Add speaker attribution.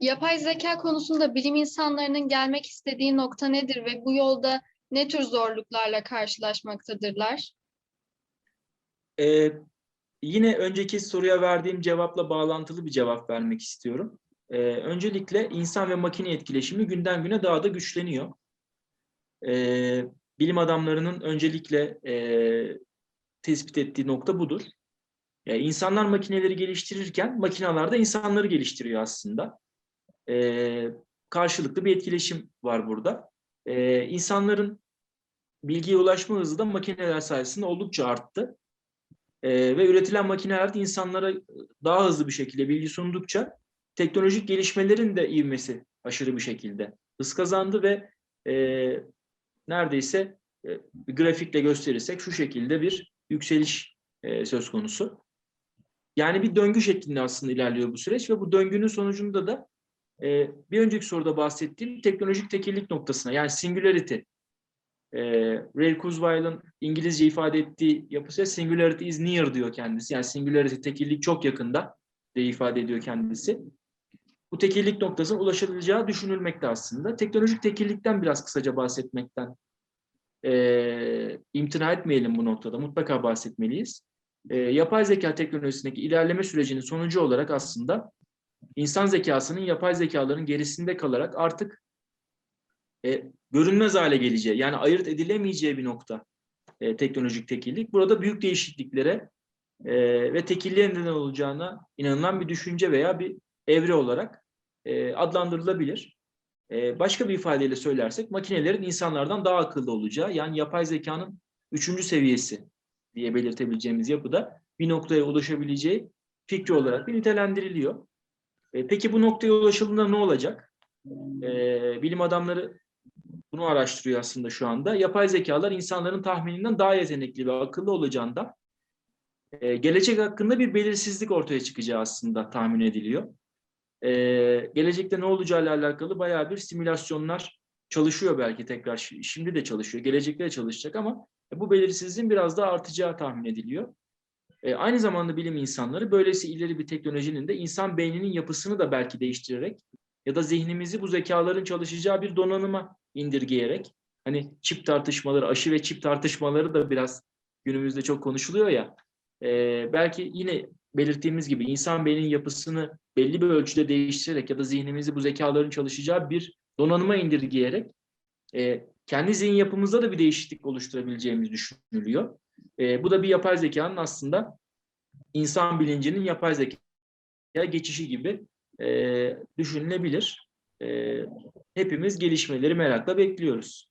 Speaker 1: Yapay zeka konusunda bilim insanlarının gelmek istediği nokta nedir ve bu yolda ne tür zorluklarla karşılaşmaktadırlar?
Speaker 2: Ee, yine önceki soruya verdiğim cevapla bağlantılı bir cevap vermek istiyorum. Ee, öncelikle insan ve makine etkileşimi günden güne daha da güçleniyor. Ee, bilim adamlarının öncelikle e, tespit ettiği nokta budur. Yani insanlar makineleri geliştirirken makineler de insanları geliştiriyor aslında. Ee, karşılıklı bir etkileşim var burada. Ee, insanların bilgiye ulaşma hızı da makineler sayesinde oldukça arttı. Ee, ve üretilen makineler de insanlara daha hızlı bir şekilde bilgi sundukça teknolojik gelişmelerin de ivmesi aşırı bir şekilde hız kazandı ve e, neredeyse e, grafikle gösterirsek şu şekilde bir yükseliş e, söz konusu. Yani bir döngü şeklinde aslında ilerliyor bu süreç ve bu döngünün sonucunda da e, bir önceki soruda bahsettiğim teknolojik tekillik noktasına yani singularity e, Ray Kurzweil'ın İngilizce ifade ettiği yapısı singularity is near diyor kendisi. Yani singularity tekillik çok yakında diye ifade ediyor kendisi. Bu tekillik noktasına ulaşılacağı düşünülmekte aslında. Teknolojik tekillikten biraz kısaca bahsetmekten e, imtina etmeyelim bu noktada. Mutlaka bahsetmeliyiz. E, yapay zeka teknolojisindeki ilerleme sürecinin sonucu olarak aslında insan zekasının yapay zekaların gerisinde kalarak artık e, görünmez hale geleceği, yani ayırt edilemeyeceği bir nokta e, teknolojik tekillik. Burada büyük değişikliklere e, ve tekilliğe neden olacağına inanılan bir düşünce veya bir evre olarak e, adlandırılabilir. E, başka bir ifadeyle söylersek makinelerin insanlardan daha akıllı olacağı, yani yapay zekanın üçüncü seviyesi diye belirtebileceğimiz yapıda bir noktaya ulaşabileceği fikri olarak bir nitelendiriliyor. E, peki bu noktaya ulaşıldığında ne olacak? E, bilim adamları bunu araştırıyor aslında şu anda. Yapay zekalar insanların tahmininden daha yetenekli ve akıllı olacağından e, gelecek hakkında bir belirsizlik ortaya çıkacağı aslında tahmin ediliyor. E, gelecekte ne olacağıyla alakalı bayağı bir simülasyonlar çalışıyor belki tekrar. Şimdi de çalışıyor, gelecekte de çalışacak ama bu belirsizliğin biraz daha artacağı tahmin ediliyor. E, aynı zamanda bilim insanları böylesi ileri bir teknolojinin de insan beyninin yapısını da belki değiştirerek ya da zihnimizi bu zekaların çalışacağı bir donanıma indirgeyerek hani çip tartışmaları, aşı ve çip tartışmaları da biraz günümüzde çok konuşuluyor ya. E, belki yine belirttiğimiz gibi insan beyninin yapısını belli bir ölçüde değiştirerek ya da zihnimizi bu zekaların çalışacağı bir donanıma indirgeyerek e, kendi zihin yapımızda da bir değişiklik oluşturabileceğimiz düşünülüyor. E, bu da bir yapay zekanın aslında insan bilincinin yapay zekaya geçişi gibi e, düşünülebilir. E, hepimiz gelişmeleri merakla bekliyoruz.